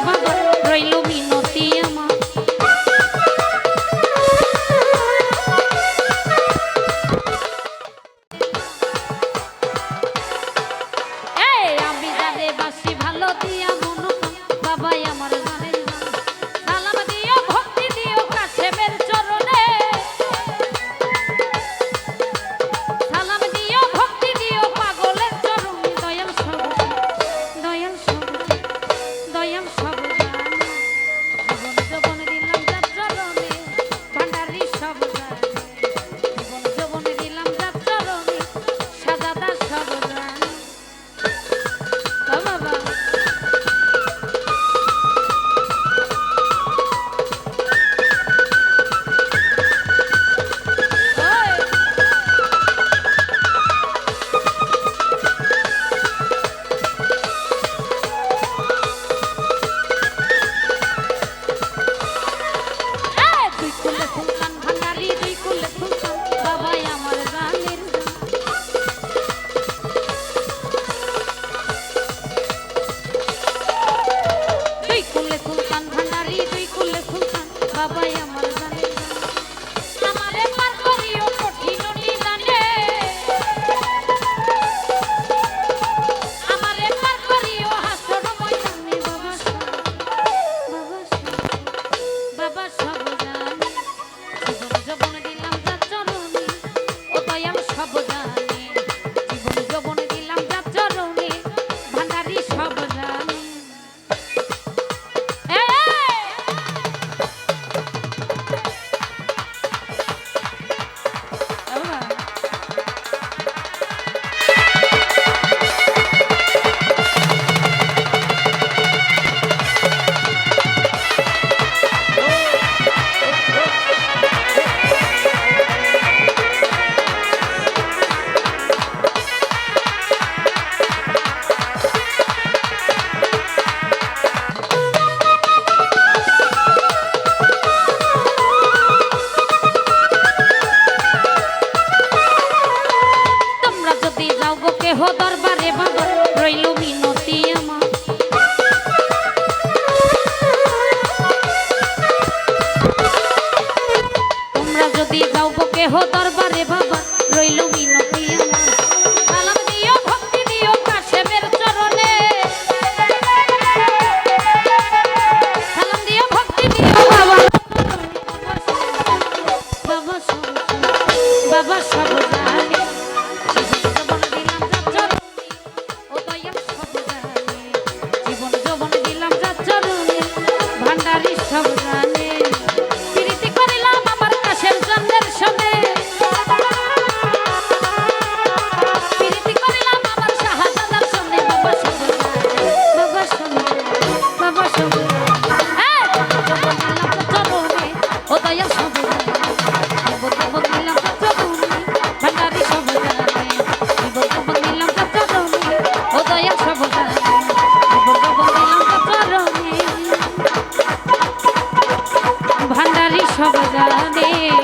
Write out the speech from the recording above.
বাবা বাবাই আমার জানে। দেহ দরবারে বাবা রইল মিনতি আমার। তোমরা যদি যাও কেহ দরবারে বাবা সব জানে।